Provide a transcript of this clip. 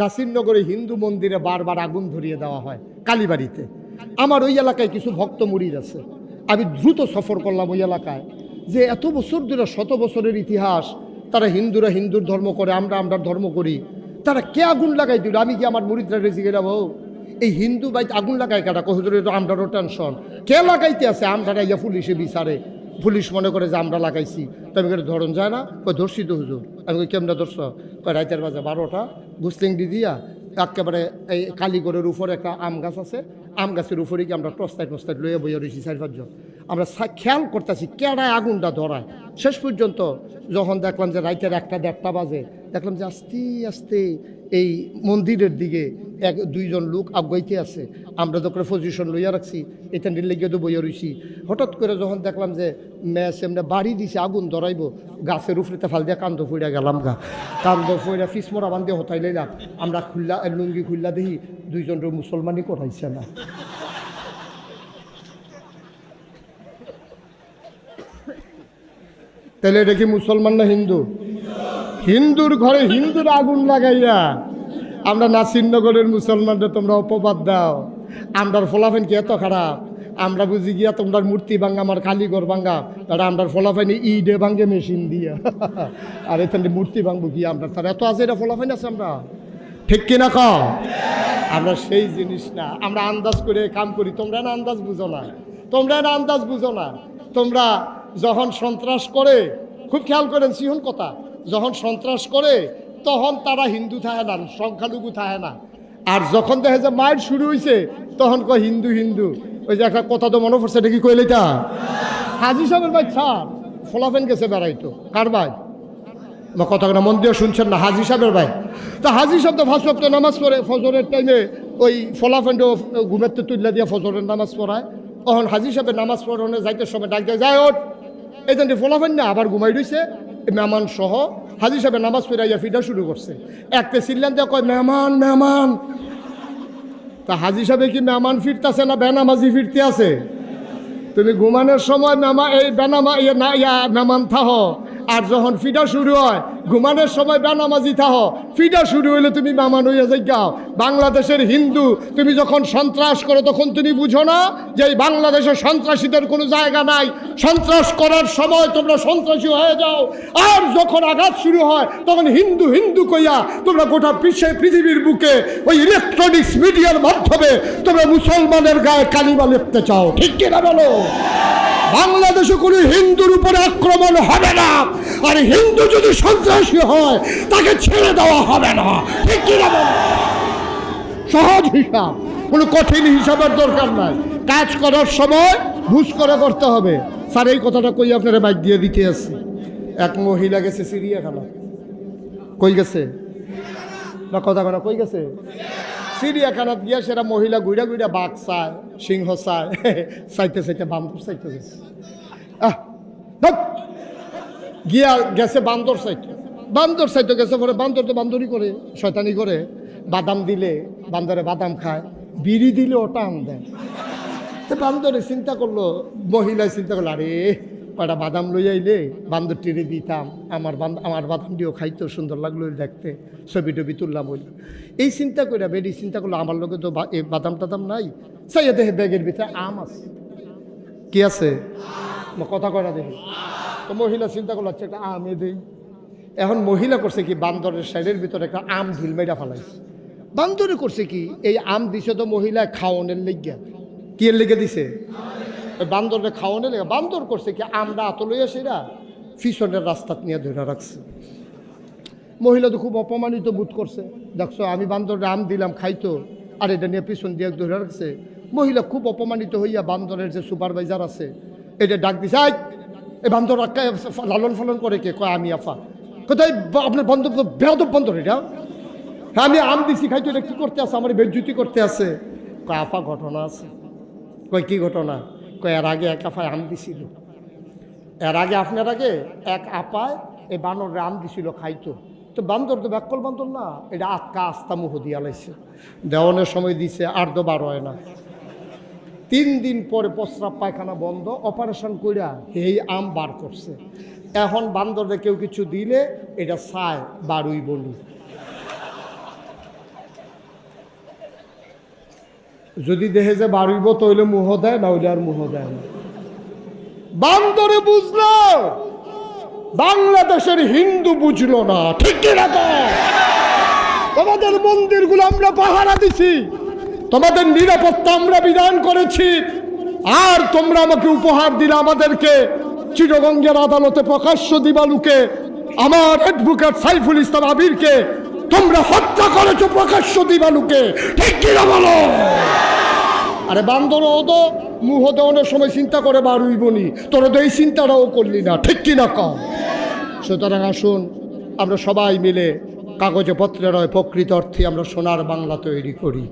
নাসিরনগরে হিন্দু মন্দিরে বারবার আগুন ধরিয়ে দেওয়া হয়, কালীবাড়িতে। আমার ওই এলাকায় কিছু ভক্ত মুড়ির আছে। আমি দ্রুত সফর করলাম ওই এলাকায় যে এত বছর ধরে, শত বছরের ইতিহাস, তারা হিন্দুরা হিন্দুর ধর্ম করে, আমরা আমরা ধর্ম করি। তারা কে আগুন লাগাই দিল? আমি কি আমার মুড়িদরা রেজি গেলাম? ও, এই হিন্দু বাইতে আগুন লাগায় কাটা কহুদুর তো আমরারও টেনশন কে লাগাইতে আছে? আমরা ইয়া পুলিশে বিচারে। পুলিশ মনে করে যে আমরা লাগাইছি। তো আমি করে ধরন যায় না? কই, ধরছি তো হুজুর। আমি কই, কেমন ধরছ? কয় রাইতের বাজে বারোটা গুসলিংডি দিয়া একেবারে এই কালীগড়ের উপরে একটা আম গাছ আছে। আম গাছের উপরে গিয়ে আমরা টস্তায় টস্তায় লয়ে বইয়ে রয়েছি চারি পাঁচজন। আমরা খেয়াল করতেছি কেডায় আগুনটা ধরায়। শেষ পর্যন্ত যখন দেখলাম যে রাইতের একটা দেড়টা বাজে দেখলাম যে আস্তে আস্তে এই মন্দিরের দিকে এক, দুইজন লোক আগাইতে আছে। আমরা যখন পজিশন লইয়া রাখছি এটা লেগে তো বইয়া রইছি। হঠাৎ করে যখন দেখলাম যে ম্যাচ এমনি বাড়ি দিছে, আগুন ধরাইব, গাছের উপরেতে ফাল দিয়ে কান্দ ফুইরা গেলাম গা। কান্দ ফুইরা ফিসমরা বান্ধে হতাই লইলাম। আমরা খুল্লা, লুঙ্গি খুল্লা দেখি দুইজন মুসলমানই করাইছে না। তাহলে এটা কি মুসলমান না হিন্দু? হিন্দুর ঘরে হিন্দুর আগুন লাগাইয়া, আমরা নাসিরনগরের মুসলমানরা তোমরা অপবাদ দাও। আমরার ফলাফেন কি এত খারাপ? আমরা বুঝি গিয়া তোমরা মূর্তি ভাঙ্গা আমার কালীঘর ভাঙ্গা তারা আমরার ফলাফেন ইডে ভাঙ্গে মেশিন দিয়া। আর এখানে মূর্তি ভাঙবো কি আমরা? তার এত আছে এটা ফলাফেন আছে আমরা? ঠিক কিনা ক? আমরা সেই জিনিস না। আমরা আন্দাজ করে কাম করি। তোমরা না আন্দাজ বুঝো না। তোমরা না আন্দাজ বুঝো না। তোমরা যখন সন্ত্রাস করে, খুব খেয়াল করেন সিহন কথা যখন সন্ত্রাস করে, তখন তারা হিন্দু থাকে না, সংখ্যালঘু থাকে না। আর যখন দেখে যে মায়ের শুরু হয়েছে তখন কয় হিন্দু হিন্দু। ওই যে একটা কথা তো মনে পড়ছে, এটা কি কইলে তা হাজি সাহেবের ভাই, ছাড়। ফলাফেন গেছে বেড়াইতো। কার ভাই? বা কথাটা মন দিয়ে শুনছেন না, হাজি সাহেবের ভাই। তা হাজি সাহেব তো ফার্স্ট তো নামাজ পড়ে, ফজরের টাইমে ওই ফলাফেন্ড ঘুমের তো তুললা দিয়ে ফজরের নামাজ পড়ায়। তখন হাজি সাহেবের নামাজ পড়ানো যাইতে সময় ডাক যায় ওঠ। এই জন্য ফলাফেন না, আবার ঘুমাই রইছে। মেহমান সহ, হাজি সাহেব নামাজ ফিরাইয়া ফিটা শুরু করছে। একতে সিল্লান তো কয়, মেহমান মেহমান। তা হাজি সাহেবে কি মেহমান ফিরতেছে না বেনামাজি ফিরতে আছে? তুমি ঘুমানোর সময় মেমা এই বেনামা ইয়ে না, ইয়া মেহমান থাহ। আর যখন ফিডা শুরু হয় ঘুমানোর সময় বেনামাজি থাহ। ফিডা শুরু হইলে তুমি মেমান হইয়া যাও বাংলাদেশের হিন্দু, তুমি যখন সন্ত্রাস করো তখন তুমি বুঝো না যে এই বাংলাদেশের সন্ত্রাসীদের কোনো জায়গা নাই। সন্ত্রাস করার সময় তোমরা সন্ত্রাসী হয়ে যাও। আর যখন আঘাত শুরু হয়, তখন হিন্দু হিন্দু কইয়া তোমরা গোটা বিশ্বে, পৃথিবীর বুকে ওই ইলেকট্রনিক্স মিডিয়ার মাধ্যমে তোমরা মুসলমানের গায়ে কালিমা লেপতে চাও। ঠিক কিনা বলো? বাংলাদেশে কোনো হিন্দুর উপরে আক্রমণ হবে না। আর হিন্দু যদি সন্ত্রাসী হয়, তাকে ছেড়ে দেওয়া হবে না। ঠিক কিনা সহজ হিসাব। কোনো কঠিন হিসাবের দরকার নাই। কাজ করার সময় ঘুষ করে করতে হবে। স্যার, এই কথাটা কই আপনারা বাইক দিয়ে দিতে আসছি? এক মহিলা গেছে চিড়িয়াখানা। কই গেছে? না, কথা কথা কই গেছে? চিড়িয়াখানাত গিয়া সেটা মহিলা গুইরা গুইরা বাঘ চায়, সিংহ চায়, চাইতে চাইতে বান্দর চাইতে গেছে। আহ। গিয়া গেছে বান্দর চাইতে বান্দর চাইতে গেছে পরে বান্দর তো বান্দরই করে, শয়তানি করে। বাদাম দিলে, বান্দরে বাদাম খায়, বিড়ি দিলে ওটা আম দেয়। তো বান্দরে চিন্তা করল, মহিলায় চিন্তা করল, আরে, কয়টা বাদাম লই আইলে? বান্দরটিরে দিতাম, আমার আমার বাদামটিও খাইতো সুন্দর লাগল দেখতে, ছবি টবি তুললাম বলি এই চিন্তা করে বেডি চিন্তা করল, আমার লোকে তো এই বাদাম টাদাম নাই। চাইয়া দেখে ব্যাগের ভিতরে আম আছে। কি আছে? কথা করা দেখি। তো মহিলা চিন্তা করল আচ্ছা একটা আমে দেই। এখন মহিলা করছে কি, বান্দরের সাইডের ভিতরে একটা আম ঢিল মেরা ফেলাইছে। বান্দরে করছে কি, এই আম দিছে তো মহিলা খাওয়ানোর লেগিয়া। কি এর লেগে দিছে? ওই বান্দরের খাওয়ানোর লেগে বান্দর করছে কি, আমরা আত লইয়া সেরা পিছনের রাস্তা নিয়ে ধরে রাখছে। মহিলা তো খুব অপমানিত বোধ করছে। দেখছ, আমি বান্দরে আম দিলাম, খাইতো, আর এটা নিয়ে পিছন দিয়ে ধরে রাখছে। মহিলা খুব অপমানিত হইয়া বান্দরের যে সুপারভাইজার আছে, এটা ডাক দিছে আই এই আক্কা লালন ফালন করে কে? কয়, আমি আফা। কোথায় আপনার বন্ধ বেহদ বন্দর এটা। হ্যাঁ আমি আম দিছি, খাইতো এটা কী করতে আছে? আমার বেজ্জুতি করতে আছে। কয়, আফা, ঘটনা আছে। কয়, কি ঘটনা? কয়, এর আগে এক আফায় আম দিছিল। এর আগে আপনার আগে এক আপায় এই বানর আম দিছিল খাইতো। তো বান্দর তো ব্যাকল বান্দর না, এটা আটকা আস্তা মুহ দিয়া দেওয়ানের সময় দিছে, আর তো হয় না। তিন দিন পরে প্রস্রাব পায়খানা বন্ধ, অপারেশন কইরা এই আম বার করছে। এখন বান্দরে কেউ কিছু দিলে এটা সায়, বারুই বলি যদি দেখে যে বারুইব তৈলে মুহ দেয় না ওইলে আর মুহ দেয় না। বান্দরে বুঝল, বাংলাদেশের হিন্দু বুঝলো না, ঠিক কিনা তোমাদের মন্দিরগুলো আমরা পাহারা দিছি। তোমাদের নিরাপত্তা আমরা বিধান করেছি। আর তোমরা আমাকে উপহার দিলে আমাদেরকে। চিরগঙ্গের আদালতে প্রকাশ্য দিবালুকে, আমার অ্যাডভোকেট সাইফুল ইসলাম আবিরকে তোমরা হত্যা করেছ প্রকাশ্য দিবালুকে। ঠিক কিনা বলো? আরে বান্দর ও তো মুহ দেওয়ানোর সময় চিন্তা করে বাড়ুইবনি তোর তো এই চিন্তাটাও করলি না, ঠিক কিনা কম সুতরাং আসুন, আমরা সবাই মিলে কাগজে পত্রে নয় প্রকৃত অর্থে আমরা সোনার বাংলা তৈরি করি।